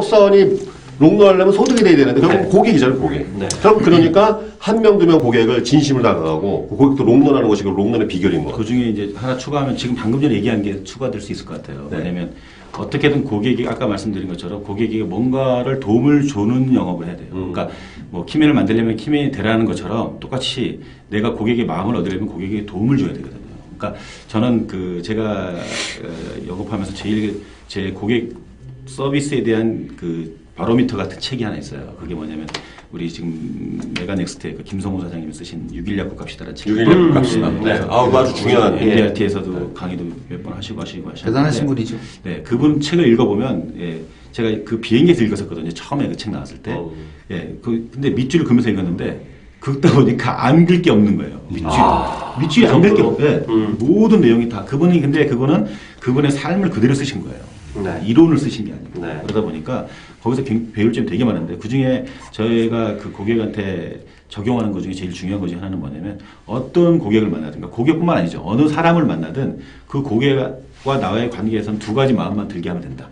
사업선이 롱런하려면 소득이 돼야 되는데 결국 네. 고객이잖아요, 고객. 네. 그럼 그러니까 한 명, 두 명 고객을 진심으로 다가가고 그 고객도 롱런하는 것이 그 롱런의 비결인 거. 그 중에 이제 하나 추가하면 지금 방금 전에 얘기한 게 추가될 수 있을 것 같아요. 네. 왜냐하면 어떻게든 고객이 아까 말씀드린 것처럼 고객에게 뭔가를 도움을 주는 영업을 해야 돼요. 음. 그러니까 뭐 키맨을 만들려면 키맨이 되라는 것처럼 똑같이 내가 고객의 마음을 얻으려면 고객에게 도움을 줘야 되거든요. 그러니까 저는 그 제가 어, 영업하면서 제일 제 고객 서비스에 대한 그 바로미터 같은 책이 하나 있어요. 그게 뭐냐면 우리 지금 메가넥스트의 그 김성호 사장님이 쓰신 6일 약국 갑시다라는 책. 6일 약국 갑시다. 네. 아, 그거 아주 중요한. 예. MDRT에서도 강의도 몇 번 하시고 하시고 하셨는데 대단하신 분이죠. 네, 그분 책을 읽어보면 예, 제가 그 비행기에서 읽었었거든요. 처음에 그 책 나왔을 때. 어. 예, 그 근데 밑줄을 그면서 읽었는데 긁다 보니까 안 긁게 없는 거예요. 밑줄. 밑줄이 안긁게 없. 예, 음. 모든 내용이 다 그분이 근데 그거는 그분의 삶을 그대로 쓰신 거예요. 네. 이론을 쓰신 게 아니고 네. 그러다 보니까 거기서 굉- 배울 점이 되게 많은데 그 중에 저희가 그 고객한테 적용하는 것 중에 제일 중요한 것 중에 하나는 뭐냐면 어떤 고객을 만나든가 고객뿐만 아니죠 어느 사람을 만나든 그 고객과 나와의 관계에서는 두 가지 마음만 들게 하면 된다.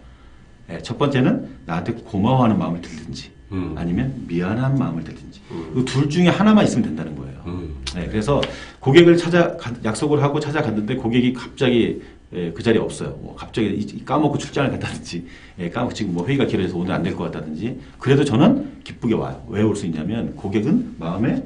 예, 첫 번째는 나한테 고마워하는 마음을 들든지 음. 아니면 미안한 마음을 들든지 음. 그둘 중에 하나만 있으면 된다는 거예요. 음. 네, 그래서 고객을 찾아 가- 약속을 하고 찾아갔는데 고객이 갑자기 예, 그 자리에 없어요. 뭐 갑자기 이- 까먹고 출장을 갔다든지, 예, 까먹고 지금 뭐 회의가 길어져서 오늘 안 될 것 같다든지. 그래도 저는 기쁘게 와요. 왜 올 수 있냐면 고객은 마음에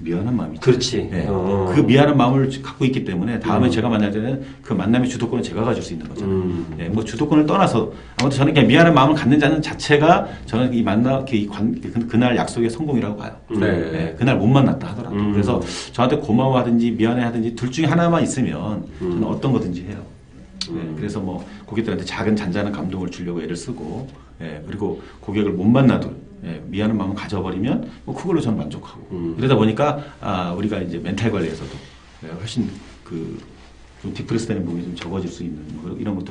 미안한 마음이. 그렇지. 예, 어. 그 미안한 마음을 갖고 있기 때문에 다음에 음. 제가 만날 때는 그 만남의 주도권을 제가 가질 수 있는 거잖아요. 음. 예, 뭐 주도권을 떠나서 아무튼 저는 그냥 미안한 마음을 갖는 자는 자체가 저는 이 만나 그, 이 관, 그, 그날 약속의 성공이라고 봐요. 네. 예, 그날 못 만났다 하더라도 음. 그래서 저한테 고마워하든지 미안해하든지 둘 중에 하나만 있으면 저는 음. 어떤 거든지 해요. 예, 음. 그래서 뭐 고객들한테 작은 잔잔한 감동을 주려고 애를 쓰고 예, 그리고 고객을 못 만나도 예, 미안한 마음을 가져버리면 뭐 그걸로 저는 만족하고 음. 이러다 보니까 아, 우리가 이제 멘탈 관리에서도 예, 훨씬 그좀 디프레스 되는 부분이 좀 적어질 수 있는 뭐 이런 것들